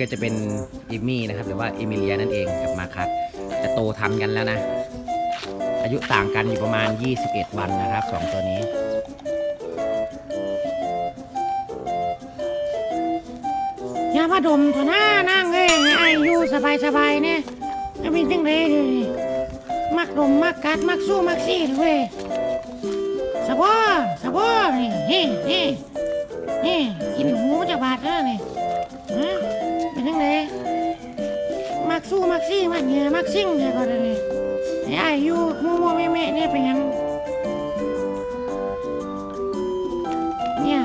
ก็จะเป็นอิมี่นะครับหรือว่าเอมิเลียนั่นเองกับมาคัสจะโตทันกันแล้วนะ อายุต่างกันอยู่ประมาณ 21 วันนะครับสองตัวนี้ยาพาดมหน้านั่งเอ้ยไออยู่สบายสบายเนี่ยไม่มีจังเลยู่ยมักดมมักกัดมักสู้มักซีดเวยสบอสบอนี่เฮ้เฮ้เฮ้กินหมูจะบาดเลยนี่ กสู้มักซี่มักเนี่ยมักซิ่งเนี่ยก็ได้นี่ไอ้ายุมูมูเมเมเนี่ยเป็นยังเนี่ย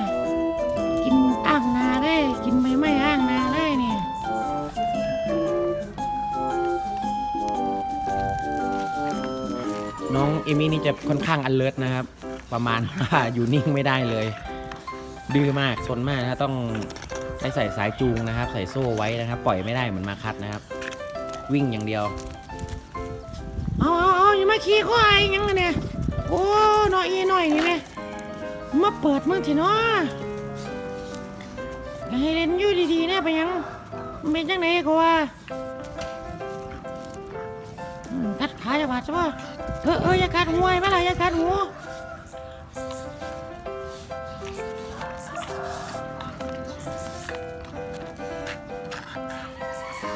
กินอ่างนาได้กินใบไม่อ่างนาได้เนี่ยน้องเอมี่นี่จะค่อนข้างอันเลิศนะครับ ประมาณว่าอยู่นิ่งไม่ได้เลย ดื้อมากสนมากนะต้องใส่สายจูงนะครับ ใส่โซ่ไว้นะครับ ปล่อยไม่ได้เหมือนมาคัดนะครับ วิ่งอย่างเดียวเอาเอาเอาอย่ามาขี่ควายยังไงเนี่ยโอ้หน่อยีหน่อยนี่ไหมมาเปิดมึงทีเนาะให้เล่นอยู่ดีๆนะไปยังเป็นยังไงกูว่ากัดขาจะบาดใช่ปะเออเอออย่าขาดหัวไม่ไรอย่าขาดหัว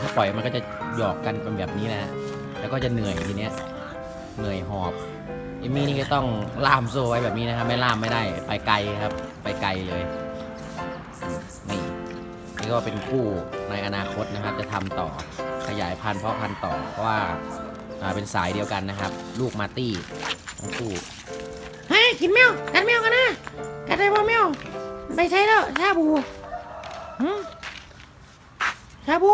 ถ้าปล่อยมันก็จะหยอกกันเป็นแบบนี้นะ แล้วก็จะเหนื่อยทีเนี้ย เหนื่อยหอบเอมี่นี่ก็ต้องล่ามโซ่ไว้แบบนี้นะครับ ไม่ล่ามไม่ได้ ไปไกลครับ ไปไกลเลย นี่นี่ก็เป็นคู่ในอนาคตนะครับ จะทำต่อขยายพันธุ์เพาะพันธุ์ต่อ เพราะว่าเป็นสายเดียวกันนะครับ ลูกมาตี้ทั้งคู่เฮ้ยกินแมวกัดแมวกันนะกัดได้ป่ะแมวไปใช้แล้วชาบูชาบู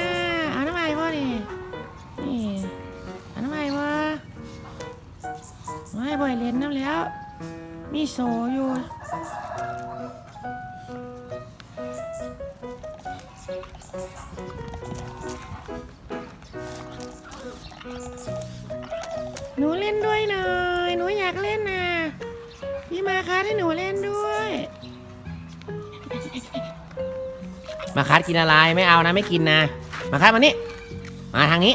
อยเล่นน้ำแล้ว มีโซอยู่หนูเล่นด้วยหน่อยหนูอยากเล่นนะพี่มาคะให้หนูเล่นด้วย มาคัดกินอะไรไม่เอานะไม่กินนะ มาคัดมานี่มาทางนี้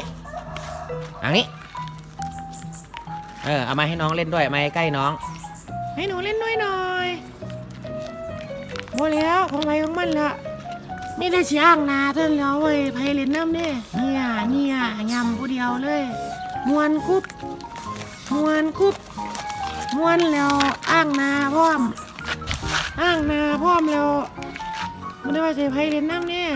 ทางนี้ เออเอามาให้น้องเล่นด้วยมาใกล้น้อง ให้หนูเล่นด้วยหน่อยโมแล้วของไปของมันละไม่ได้เสียอ่างนาเท่านนแล้วเว้ยไพเล่นน้ำเนี่ยเนี่ยเนี่ยยำผู้เดียวเลยมวนคุบมวนคุบมวนแล้วอ่างนาพร้อมอ่างนาพร้อมแล้วไม่ได้ว่าจะไพเล่นน้ำเนี่ย